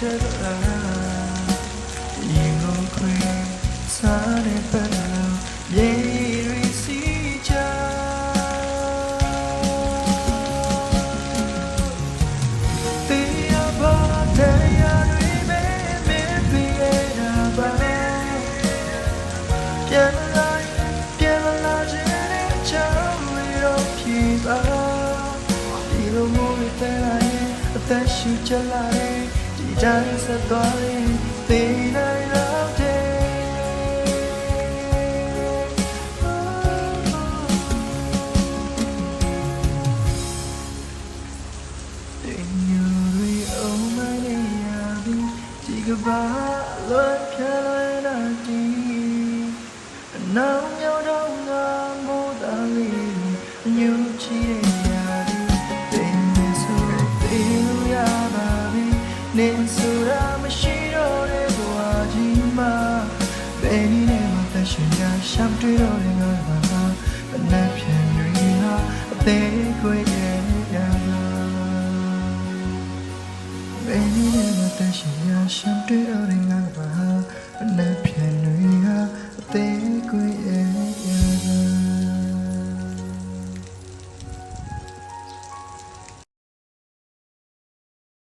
ရွာစီတဲ့လား ဒီလိုခွေစားတဲ့ပတ်လို့မြေရီစီချာတရားပါတရားတွေပဲမင်းပြရတာပါပြန်လာပြန်လာခြင်းနဲ့ချောင်းလေးတော့ပြေပါဒီလိုမျိုးပဲလာ ပြီနေဆိုတာမရှိတော့တဲ့ဘဝကြီးမှာဘယ်နည်းနဲ့မှသက်ရှင်ရရှမ်းတွေ့တော့တဲ့ငါပါဘယ်နဲ့ပြန်ရင်းဟာအသေး